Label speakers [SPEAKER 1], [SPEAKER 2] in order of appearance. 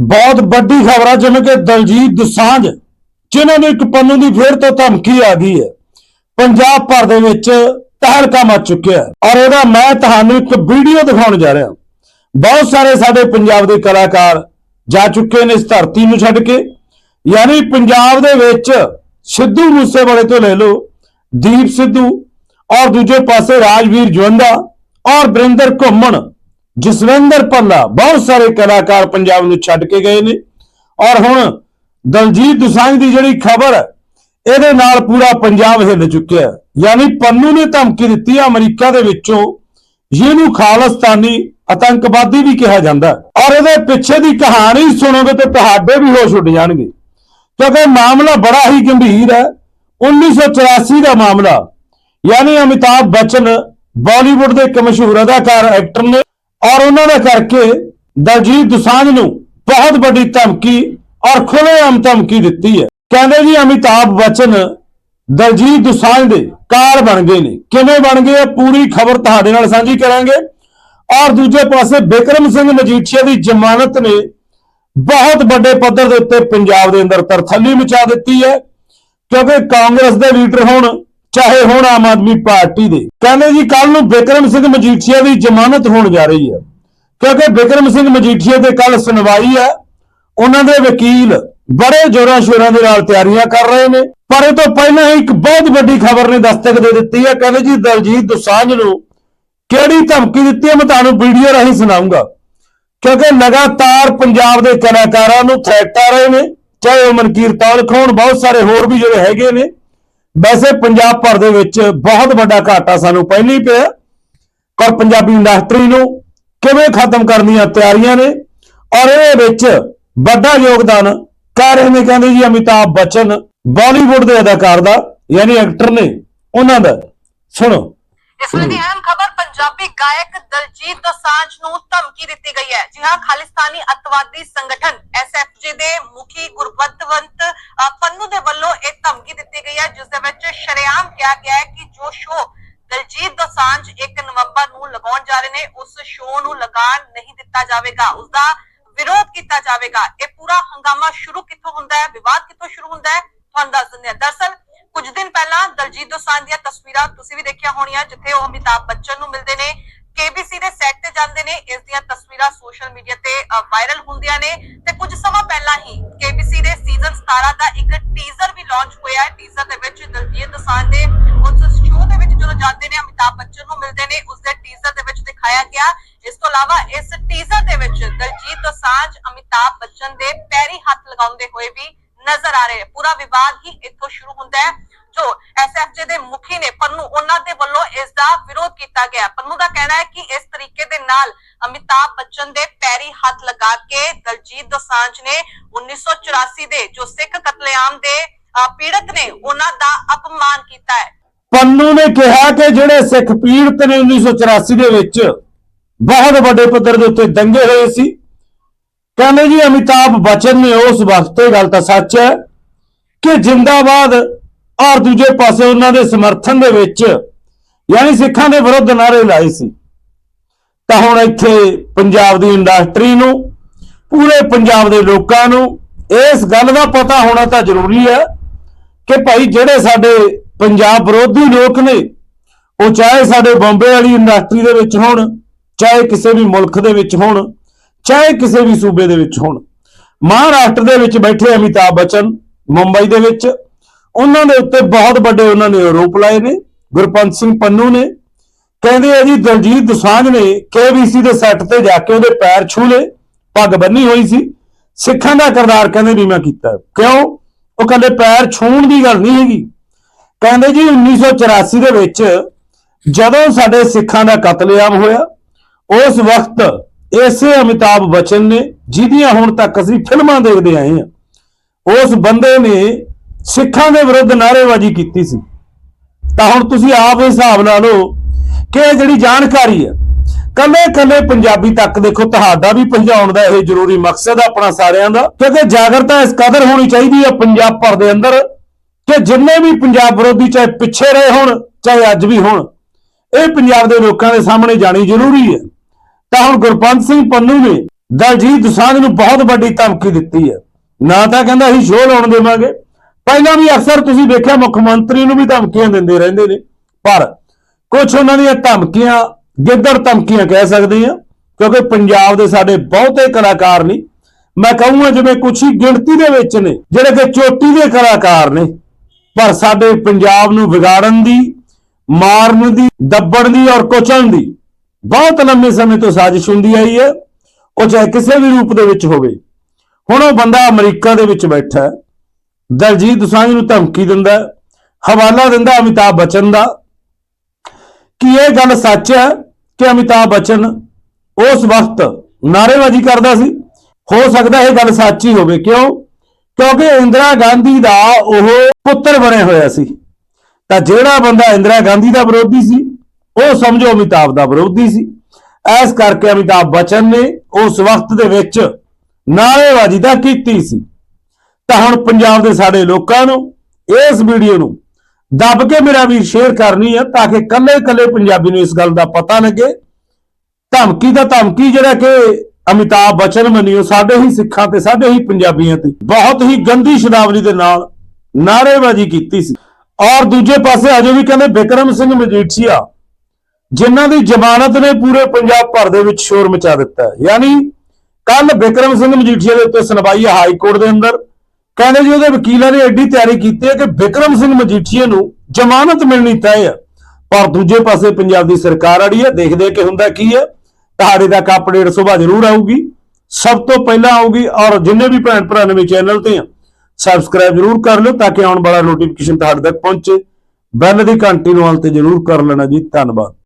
[SPEAKER 1] ਬਹੁਤ ਵੱਡੀ ਖਬਰ ਆ ਜਿਵੇਂ ਕਿ ਦਲਜੀਤ ਦੁਸਾਂਝ, ਜਿਨ੍ਹਾਂ ਨੂੰ ਇੱਕ ਪੰਨੂ ਦੀ ਫੇਰ ਤੋਂ ਧਮਕੀ ਆ ਗਈ ਹੈ, ਪੰਜਾਬ ਭਰ ਦੇ ਵਿੱਚ ਤਹਿਲਕਾ ਮਚ ਚੁੱਕਿਆ ਔਰ ਇਹਦਾ ਮੈਂ ਤੁਹਾਨੂੰ ਇੱਕ ਵੀਡੀਓ ਦਿਖਾਉਣ ਜਾ ਰਿਹਾ ਬਹੁਤ ਸਾਰੇ ਸਾਡੇ ਪੰਜਾਬ ਦੇ ਕਲਾਕਾਰ ਜਾ ਚੁੱਕੇ ਨੇ ਇਸ ਧਰਤੀ ਨੂੰ ਛੱਡ ਕੇ। ਯਾਨੀ ਪੰਜਾਬ ਦੇ ਵਿੱਚ ਸਿੱਧੂ ਮੂਸੇਵਾਲੇ ਤੋਂ ਲੈ ਲਓ, ਦੀਪ ਸਿੱਧੂ ਔਰ ਦੂਜੇ ਪਾਸੇ ਰਾਜਵੀਰ ਜਵੰਦਾ ਔਰ ਬਰਿੰਦਰ ਘੁੰਮਣ। ਜਸਵਿੰਦਰ ਪੱਲਾ ਬਹੁਤ ਸਾਰੇ ਕਲਾਕਾਰ ਪੰਜਾਬ ਨੂੰ ਛੱਡ ਕੇ ਗਏ ਨੇ। ਔਰ ਹੁਣ ਦਲਜੀਤ ਦੋਸਾਂਝ ਦੀ ਜਿਹੜੀ ਖਬਰ, ਇਹਦੇ ਨਾਲ ਪੂਰਾ ਪੰਜਾਬ ਹਿੱਲ ਚੁੱਕਿਆ ਯਾਨੀ ਪੰਨੂ ਨੇ ਧਮਕੀ ਦਿੱਤੀ ਹੈ ਅਮਰੀਕਾ ਦੇ ਵਿੱਚੋਂ ਜਿਹਨੂੰ ਖਾਲਸਤਾਨੀ ਆਤੰਕਵਾਦੀ ਵੀ ਕਿਹਾ ਜਾਂਦਾ ਔਰ ਇਹਦੇ ਪਿੱਛੇ ਦੀ ਕਹਾਣੀ ਸੁਣੋਗੇ ਤੇ ਤੁਹਾਡੇ ਵੀ ਹੋਸ਼ ਉੱਡ ਜਾਣਗੇ। ਕਿਉਂਕਿ ਮਾਮਲਾ ਬੜਾ ਹੀ ਗੰਭੀਰ ਹੈ। 1984 ਦਾ ਮਾਮਲਾ, ਯਾਨੀ ਅਮਿਤਾਭ ਬੱਚਨ, ਬਾਲੀਵੁੱਡ ਦੇ ਇੱਕ ਮਸ਼ਹੂਰ ਅਦਾਕਾਰ ਐਕਟਰ ਨੇ ਔਰ ਉਹਨਾਂ ਦਾ ਕਰਕੇ ਦਲਜੀਤ ਦੁਸਾਂਝ ਨੂੰ ਬਹੁਤ ਵੱਡੀ ਧਮਕੀ ਔਰ ਖੁੱਲ੍ਹੇਆਮ ਧਮਕੀ ਦਿੱਤੀ ਹੈ। ਕਹਿੰਦੇ ਜੀ, ਅਮਿਤਾਭ ਬੱਚਨ ਦਲਜੀਤ ਦੁਸਾਂਝ ਦੇ ਕਾਰ ਬਣ ਗਏ ਨੇ। ਕਿਵੇਂ ਬਣ ਗਏ ਆ ਪੂਰੀ ਖਬਰ ਤੁਹਾਡੇ ਨਾਲ ਸਾਂਝੀ ਕਰਾਂਗੇ। ਔਰ ਦੂਜੇ ਪਾਸੇ ਬਿਕਰਮ ਸਿੰਘ ਮਜੀਠੀਆ ਦੀ ਜ਼ਮਾਨਤ ਨੇ ਬਹੁਤ ਵੱਡੇ ਪੱਧਰ ਦੇ ਉੱਤੇ ਪੰਜਾਬ ਦੇ ਅੰਦਰ ਤਰਥੱਲੀ ਮਚਾ ਦਿੱਤੀ ਹੈ, ਕਿਉਂਕਿ ਕਾਂਗਰਸ ਦੇ ਲੀਡਰ ਹੋਣ ਚਾਹੇ ਹੁਣ ਆਮ ਆਦਮੀ ਪਾਰਟੀ ਦੇ। ਕਹਿੰਦੇ ਜੀ ਕੱਲ ਨੂੰ ਬਿਕਰਮ ਸਿੰਘ ਮਜੀਠੀਆ ਦੀ ਜ਼ਮਾਨਤ ਹੋਣ ਜਾ ਰਹੀ ਹੈ। ਕਿਉਂਕਿ ਬਿਕਰਮ ਸਿੰਘ ਮਜੀਠੀਆ ਤੇ ਕੱਲ ਸੁਣਵਾਈ ਹੈ। ਉਹਨਾਂ ਦੇ ਵਕੀਲ ਬੜੇ ਜ਼ੋਰਾਂ ਸ਼ੋਰਾਂ ਦੇ ਨਾਲ ਤਿਆਰੀਆਂ ਕਰ ਰਹੇ ਨੇ। ਪਰ ਇਹ ਤੋਂ ਪਹਿਲਾਂ ਹੀ ਇੱਕ ਬਹੁਤ ਵੱਡੀ ਖਬਰ ਨੇ ਦਸਤਕ ਦੇ ਦਿੱਤੀ ਹੈ। ਕਹਿੰਦੇ ਜੀ, ਦਲਜੀਤ ਦੋਸਾਂਝ ਨੂੰ ਕਿਹੜੀ ਧਮਕੀ ਦਿੱਤੀ ਹੈ, ਮੈਂ ਤੁਹਾਨੂੰ ਵੀਡੀਓ ਰਾਹੀਂ ਸੁਣਾਉਂਗਾ। ਕਿਉਂਕਿ ਲਗਾਤਾਰ ਪੰਜਾਬ ਦੇ ਕਲਾਕਾਰਾਂ ਨੂੰ ਥ੍ਰੈਟ ਆ ਰਹੇ ਨੇ। ਚਾਹੇ ਉਹ ਮਨਕੀਰ ਤੌਲਖ ਹੋਣ ਬਹੁਤ ਸਾਰੇ ਹੋਰ ਵੀ ਜਿਹੜੇ ਹੈਗੇ ਨੇ। ਵੈਸੇ ਪੰਜਾਬ ਭਰ ਦੇ ਵਿੱਚ ਬਹੁਤ ਵੱਡਾ ਘਾਟਾ ਸਾਨੂੰ ਪਹਿਲਾਂ ਹੀ ਪਿਆ। ਪਰ ਪੰਜਾਬੀ ਇੰਡਸਟਰੀ ਨੂੰ ਕਿਵੇਂ ਖਤਮ ਕਰਨ ਦੀਆਂ ਤਿਆਰੀਆਂ ਨੇ। ਔਰ ਇਹਦੇ ਵਿੱਚ ਵੱਡਾ ਯੋਗਦਾਨ ਕਰ ਰਹੇ ਨੇ, ਕਹਿੰਦੇ ਜੀ ਅਮਿਤਾਭ ਬੱਚਨ ਬਾਲੀਵੁੱਡ ਦੇ ਅਦਾਕਾਰ ਦਾ ਯਾਨੀ ਐਕਟਰ ਨੇ, ਉਹਨਾਂ ਦਾ। ਸੁਣੋ।
[SPEAKER 2] ਇਸ ਵੇਲੇ ਅਹਿਮ ਪੰਜਾਬੀ ਗਾਇਕ ਦਲਜੀਤ ਦੋਸਾਂਝ ਨੂੰ ਧਮਕੀ ਦਿੱਤੀ ਗਈ ਹੈ। ਜੀ ਹਾਂ, ਖਾਲਿਸਤਾਨੀ ਅੱਤਵਾਦੀ ਸੰਗਠਨ ਐਸਐਫਜੇ ਦੇ ਮੁਖੀ ਗੁਰਬਤਵੰਤ ਪੰਨੂ ਦੇ ਵੱਲੋਂ ਇਹ ਧਮਕੀ ਦਿੱਤੀ ਗਈ ਹੈ, ਜਿਸ ਦੇ ਵਿੱਚ ਸ਼ਰੇਆਮ ਕਿਹਾ ਗਿਆ ਹੈ ਕਿ ਜੋ ਸ਼ੋਅ ਦਲਜੀਤ ਦੋਸਾਂਝ 1 ਨਵੰਬਰ ਨੂੰ ਲਗਾਉਣ ਜਾ ਰਹੇ ਨੇ, ਉਸ ਸ਼ੋਅ ਨੂੰ ਲਗਾਉਣ ਨਹੀਂ ਦਿੱਤਾ ਜਾਵੇਗਾ। ਉਸ ਦਾ ਵਿਰੋਧ ਕੀਤਾ ਜਾਵੇਗਾ। ਇਹ ਪੂਰਾ ਹੰਗਾਮਾ ਸ਼ੁਰੂ ਕਿੱਥੋਂ ਹੁੰਦਾ ਹੈ? ਵਿਵਾਦ ਕਿੱਥੋਂ ਸ਼ੁਰੂ ਹੁੰਦਾ ਹੈ? ਤੁਹਾਨੂੰ ਦੱਸ ਦਿੰਦੇ ਹਾਂ। ਦਰਸਲ ਦਲਜੀਤ ਦੀਆਂ ਤਸਵੀਰਾਂ ਤੁਸੀਂ ਵੀ ਦੇਖਿਆ ਹੋਣੀਆਂ, ਜਿੱਥੇ ਉਹ ਅਮਿਤਾਭ ਬੱਚਨ ਨੂੰ ਮਿਲਦੇ ਨੇ। ਕੇਬੀਸੀ ਦੇ ਸੈੱਟ ਤੇ ਜਾਂਦੇ ਨੇ। ਇਸ ਦੀਆਂ ਤਸਵੀਰਾਂ ਸੋਸ਼ਲ ਮੀਡੀਆ ਤੇ ਵਾਇਰਲ ਹੁੰਦੀਆਂ ਨੇ। ਤੇ ਕੁਝ ਸਮਾਂ ਪਹਿਲਾਂ ਹੀ ਕੇਬੀਸੀ ਦੇ ਸੀਜ਼ਨ 17 ਦਾ ਇੱਕ ਟੀਜ਼ਰ ਵੀ ਲਾਂਚ ਹੋਇਆ ਹੈ। ਟੀਜ਼ਰ ਦੇ ਵਿੱਚ ਦਲਜੀਤ ਦੋਸਾਂਝ ਦੇ ਉਸ ਸ਼ੋਅ ਦੇ ਵਿੱਚ ਜਦੋਂ ਜਾਂਦੇ ਨੇ, ਅਮਿਤਾਭ ਬੱਚਨ ਨੂੰ ਮਿਲਦੇ ਨੇ, ਉਸ ਦੇ ਟੀਜ਼ਰ ਦੇ ਵਿੱਚ ਦਿਖਾਇਆ ਗਿਆ। ਇਸ ਤੋਂ ਇਲਾਵਾ ਇਸ ਟੀਜ਼ਰ ਦੇ ਵਿੱਚ ਦਲਜੀਤ ਦੋਸਾਂਝ, ਅਮਿਤਾਭ ਬੱਚਨ ਦੇ ਪੈਰੀ ਹੱਥ ਲਗਾਉਂਦੇ ਹੋਏ ਵੀ ਨਜ਼ਰ ਆ ਰਹੇ ਪੂਰਾ ਵਿਵਾਦ ਹੀ ਇੱਥੋਂ ਸ਼ੁਰੂ ਹੁੰਦਾ ਹੈ। ਜੋ ਐਸਐਫਜੇ ਦੇ ਮੁਖੀ ਨੇ ਪੰਨੂ, ਉਹਨਾਂ ਦੇ ਵੱਲੋਂ ਇਸ ਦਾ ਵਿਰੋਧ ਕੀਤਾ ਗਿਆ। ਪੰਨੂ ਦਾ ਕਹਿਣਾ ਹੈ ਕਿ ਇਸ ਤਰੀਕੇ ਦੇ ਨਾਲ ਅਮਿਤਾਭ ਬੱਚਨ ਦੇ ਪੈਰੀ ਹੱਥ ਲਗਾ ਕੇ ਦਲਜੀਤ ਦੋਸਾਂਝ ਨੇ 1984 ਦੇ ਜੋ ਸਿੱਖ ਕਤਲੇਆਮ ਦੇ ਪੀੜਤ ਨੇ, ਉਹਨਾਂ ਦਾ ਅਪਮਾਨ ਕੀਤਾ ਹੈ।
[SPEAKER 1] ਪੰਨੂ ਨੇ ਕਿਹਾ ਕਿ ਜਿਹੜੇ ਸਿੱਖ ਪੀੜਤ ਨੇ 1984 ਦੇ ਵਿੱਚ ਬਹੁਤ ਵੱਡੇ ਪੱਧਰ ਦੇ ਉੱਤੇ ਦੰਗੇ ਹੋਏ ਸੀ, ਕਹਿੰਦੇ ਜੀ ਅਮਿਤਾਭ ਬਚਨ ਨੇ ਉਸ ਵਕਤ, ਇਹ ਗੱਲ ਤਾਂ ਸੱਚ ਹੈ, ਕਿ ਜਿੰਦਾਬਾਦ ਔਰ ਦੂਜੇ ਪਾਸੇ ਉਹਨਾਂ ਦੇ ਸਮਰਥਨ ਦੇ ਵਿੱਚ, ਯਾਨੀ ਸਿੱਖਾਂ ਦੇ ਵਿਰੁੱਧ ਨਾਰੇ ਲਾਏ ਸੀ। ਤਾਂ ਹੁਣ ਇੱਥੇ ਪੰਜਾਬ ਦੀ ਇੰਡਸਟਰੀ ਨੂੰ, ਪੂਰੇ ਪੰਜਾਬ ਦੇ ਲੋਕਾਂ ਨੂੰ ਇਸ ਗੱਲ ਦਾ ਪਤਾ ਹੋਣਾ ਤਾਂ ਜ਼ਰੂਰੀ ਹੈ ਕਿ ਭਾਈ ਜਿਹੜੇ ਸਾਡੇ ਪੰਜਾਬ ਵਿਰੋਧੀ ਲੋਕ ਨੇ, ਉਹ ਚਾਹੇ ਸਾਡੇ ਬੰਬੇ ਵਾਲੀ ਇੰਡਸਟਰੀ ਦੇ ਵਿੱਚ ਹੋਣ, ਚਾਹੇ ਕਿਸੇ ਵੀ ਮੁਲਕ ਦੇ ਵਿੱਚ ਹੋਣ, ਚਾਹੇ ਕਿਸੇ ਵੀ ਸੂਬੇ ਦੇ ਵਿੱਚ ਹੋਣ। ਮਹਾਰਾਸ਼ਟਰ ਦੇ ਵਿੱਚ ਬੈਠੇ ਅਮਿਤਾਭ ਬੱਚਨ, ਮੁੰਬਈ ਦੇ ਵਿੱਚ ਉਹਨਾਂ ਦੇ ਉੱਤੇ ਬਹੁਤ ਵੱਡੇ ਉਹਨਾਂ ਨੇ ਆਰੋਪ ਲਾਏ ਨੇ, ਗੁਰਪੰਤ ਸਿੰਘ ਪੰਨੂ ਨੇ। ਕਹਿੰਦੇ ਆ ਜੀ, ਦਲਜੀਤ ਦੁਸਾਂਝ ਨੇ ਕੇਬੀਸੀ ਦੇ ਸੈੱਟ ਤੇ ਜਾ ਕੇ ਉਹਦੇ ਪੈਰ ਛੂ ਲਏ, ਪੱਗ ਬੰਨੀ ਹੋਈ ਸੀ। ਸਿੱਖਾਂ ਦਾ ਕਿਰਦਾਰ ਕਹਿੰਦੇ ਨੀਵਾਂ ਕੀਤਾ। ਕਿਉਂ? ਉਹ ਕਹਿੰਦੇ ਪੈਰ ਛੂਣ ਦੀ ਗੱਲ ਨਹੀਂ ਹੈਗੀ। ਕਹਿੰਦੇ ਜੀ 1984 ਦੇ ਵਿੱਚ ਜਦੋਂ ਸਾਡੇ ਸਿੱਖਾਂ ਦਾ ਕਤਲੇਆਮ ਹੋਇਆ, ਉਸ ਵਕਤ ਇਸੇ ਅਮਿਤਾਭ ਬੱਚਨ ਨੇ, ਜਿਹਦੀਆਂ ਹੁਣ ਤੱਕ ਅਸੀਂ ਫਿਲਮਾਂ ਦੇਖਦੇ ਆਏ ਹਾਂ, ਉਸ ਬੰਦੇ ਨੇ ਸਿੱਖਾਂ ਦੇ ਵਿਰੁੱਧ ਨਾਅਰੇਬਾਜ਼ੀ ਕੀਤੀ ਸੀ। ਤਾਂ ਹੁਣ ਤੁਸੀਂ ਆਪ ਹਿਸਾਬ ਲਾ ਲਓ ਕਿ ਇਹ ਜਿਹੜੀ ਜਾਣਕਾਰੀ ਹੈ ਕੱਲੇ ਕੱਲੇ ਪੰਜਾਬੀ ਤੱਕ ਦੇਖੋ, ਤੁਹਾਡਾ ਵੀ ਪਹੁੰਚਾਉਣ ਦਾ ਇਹ ਜ਼ਰੂਰੀ ਮਕਸਦ ਆ ਆਪਣਾ ਸਾਰਿਆਂ ਦਾ। ਕਿਉਂਕਿ ਜਾਗਰਤਾ ਇਸ ਕਦਰ ਹੋਣੀ ਚਾਹੀਦੀ ਹੈ ਪੰਜਾਬ ਭਰ ਦੇ ਅੰਦਰ ਕਿ ਜਿੰਨੇ ਵੀ ਪੰਜਾਬ ਵਿਰੋਧੀ ਚਾਹੇ ਪਿੱਛੇ ਰਹੇ ਹੋਣ, ਚਾਹੇ ਅੱਜ ਵੀ ਹੋਣ, ਇਹ ਪੰਜਾਬ ਦੇ ਲੋਕਾਂ ਦੇ ਸਾਹਮਣੇ ਜਾਣੀ ਜ਼ਰੂਰੀ ਹੈ। ਤਾਂ ਹੁਣ ਗੁਰਪੰਤ ਸਿੰਘ ਪੰਨੂ ਨੇ ਦਲਜੀਤ ਦੋਸਾਂਝ ਨੂੰ ਬਹੁਤ ਵੱਡੀ ਧਮਕੀ ਦਿੱਤੀ ਹੈ। ਨਾ ਤਾਂ ਕਹਿੰਦਾ ਅਸੀਂ ਸ਼ੋਅ ਲਾਉਣ ਦੇਵਾਂਗੇ ਪਹਿਲਾਂ ਵੀ ਅਕਸਰ ਤੁਸੀਂ ਵੇਖਿਆ ਮੁੱਖ ਮੰਤਰੀ ਨੂੰ ਵੀ ਧਮਕੀਆਂ ਦਿੰਦੇ ਰਹਿੰਦੇ ਨੇ, ਪਰ ਕੁਝ ਉਹਨਾਂ ਦੀਆਂ ਧਮਕੀਆਂ, ਗਿੱਦੜ ਧਮਕੀਆਂ ਕਹਿ ਸਕਦੇ ਆ ਕਿਉਂਕਿ ਪੰਜਾਬ ਦੇ ਸਾਡੇ ਬਹੁਤੇ ਕਲਾਕਾਰ ਨੇ। ਮੈਂ ਕਹੂੰਗਾ ਜਿਵੇਂ ਕੁਛ ਹੀ ਗਿਣਤੀ ਦੇ ਵਿੱਚ ਨੇ, ਜਿਹੜੇ ਕਿ ਚੋਟੀ ਦੇ ਕਲਾਕਾਰ ਨੇ, ਪਰ ਸਾਡੇ ਪੰਜਾਬ ਨੂੰ ਵਿਗਾੜਨ ਦੀ, ਮਾਰਨ ਦੀ, ਦੱਬਣ ਦੀ ਔਰ ਕੁਚਲਣ ਦੀ ਬਹੁਤ ਲੰਮੇ ਸਮੇਂ ਤੋਂ ਸਾਜ਼ਿਸ਼ ਹੁੰਦੀ ਆਈ ਹੈ, ਉਹ ਚਾਹੇ ਕਿਸੇ ਵੀ ਰੂਪ ਦੇ ਵਿੱਚ ਹੋਵੇ। ਹੁਣ ਉਹ ਬੰਦਾ ਅਮਰੀਕਾ ਦੇ ਵਿੱਚ ਬੈਠਾ ਹੈ ਦਲਜੀਤ ਦੋਸਾਂਝ ਨੂੰ ਧਮਕੀ ਦਿੰਦਾ ਹਵਾਲਾ ਦਿੰਦਾ ਅਮਿਤਾਭ ਬੱਚਨ ਦਾ। ਕਿ ਇਹ ਗੱਲ ਸੱਚ ਹੈ ਕਿ ਅਮਿਤਾਭ ਬੱਚਨ ਉਸ ਵਕਤ ਨਾਅਰੇਬਾਜ਼ੀ ਕਰਦਾ ਸੀ? ਹੋ ਸਕਦਾ ਇਹ ਗੱਲ ਸੱਚ ਹੀ ਹੋਵੇ। ਕਿਉਂ? ਕਿਉਂਕਿ ਇੰਦਰਾ ਗਾਂਧੀ ਦਾ ਉਹ ਪੁੱਤਰ ਬਣਿਆ ਹੋਇਆ ਸੀ। ਤਾਂ ਜਿਹੜਾ ਬੰਦਾ ਇੰਦਰਾ ਗਾਂਧੀ ਦਾ ਵਿਰੋਧੀ ਸੀ, ਉਹ ਸਮਝੋ ਅਮਿਤਾਭ ਦਾ ਵਿਰੋਧੀ ਸੀ। ਐਸ ਕਰਕੇ ਅਮਿਤਾਭ ਬੱਚਨ ਨੇ ਉਸ ਵਕਤ ਦੇ ਵਿੱਚ ਨਾਅਰੇਬਾਜ਼ੀ ਤਾਂ ਕੀਤੀ ਸੀ। ਤਾਂ ਹੁਣ ਪੰਜਾਬ ਦੇ ਸਾਡੇ ਲੋਕਾਂ ਨੂੰ, ਇਸ ਵੀਡੀਓ ਨੂੰ ਦੱਬ ਕੇ ਮੇਰਾ ਵੀ ਸ਼ੇਅਰ ਕਰਨੀ ਹੈ ਤਾਂ ਕਿ ਕੱਲੇ ਕੱਲੇ ਪੰਜਾਬੀ ਨੂੰ ਇਸ ਗੱਲ ਦਾ ਪਤਾ ਲੱਗੇ। ਧਮਕੀ ਦਾ ਧਮਕੀ ਜਿਹੜਾ ਕਿ ਅਮਿਤਾਭ ਬਚਨ ਮੰਨਿਓ ਸਾਡੇ ਹੀ ਸਿੱਖਾਂ ਤੇ ਸਾਡੇ ਹੀ ਪੰਜਾਬੀਆਂ ਤੇ ਬਹੁਤ ਹੀ ਗੰਦੀ ਸ਼ਬਦਾਵਲੀ ਦੇ ਨਾਲ ਨਾਅਰੇਬਾਜ਼ੀ ਕੀਤੀ ਸੀ। ਔਰ ਦੂਜੇ ਪਾਸੇ ਅਜੇ ਵੀ ਕਹਿੰਦੇ ਬਿਕਰਮ ਸਿੰਘ ਮਜੀਠੀਆ, ਜਿਨ੍ਹਾਂ ਦੀ ਜ਼ਮਾਨਤ ਨੇ ਪੂਰੇ ਪੰਜਾਬ ਭਰ ਦੇ ਵਿੱਚ ਸ਼ੋਰ ਮਚਾ ਦਿੱਤਾ ਯਾਨੀ ਕੱਲ ਬਿਕਰਮ ਸਿੰਘ ਮਜੀਠੀਆ ਦੇ ਉੱਤੇ ਸੁਣਵਾਈ ਹੈ ਹਾਈ ਕੋਰਟ ਦੇ ਅੰਦਰ। ਕਹਿੰਦੇ ਜੀ ਉਹਦੇ ਵਕੀਲਾਂ ਨੇ ਐਡੀ ਤਿਆਰੀ ਕੀਤੀ ਹੈ ਕਿ ਬਿਕਰਮ ਸਿੰਘ ਮਜੀਠੀਆ ਨੂੰ ਜ਼ਮਾਨਤ ਮਿਲਣੀ ਤੈਅ ਹੈ। ਪਰ ਦੂਜੇ ਪਾਸੇ ਪੰਜਾਬ ਦੀ ਸਰਕਾਰ ਅੜੀ ਹੈ, ਦੇਖਦੇ ਕਿ ਹੁੰਦਾ ਕੀ ਹੈ। ਤੁਹਾਡੇ ਤੱਕ ਅਪਡੇਟ ਸੁਭਾ ਜ਼ਰੂਰ ਆਊਗੀ। ਸਭ ਤੋਂ ਪਹਿਲਾਂ ਆਊਗੀ ਔਰ ਜਿੰਨੇ ਵੀ ਭੈਣ ਭਰਾ ਨਵੇਂ ਚੈਨਲ ਤੇ ਆ, ਸਬਸਕ੍ਰਾਈਬ ਜ਼ਰੂਰ ਕਰ ਲਿਓ ਤਾਂ ਕਿ ਆਉਣ ਵਾਲਾ ਨੋਟੀਫਿਕੇਸ਼ਨ ਤੁਹਾਡੇ ਤੱਕ ਪਹੁੰਚੇ। ਬੈਲ ਦੀ ਘੰਟੀ ਨੂੰ ਹਾਲ ਤੇ ਜ਼ਰੂਰ ਕਰ ਲੈਣਾ ਜੀ। ਧੰਨਵਾਦ।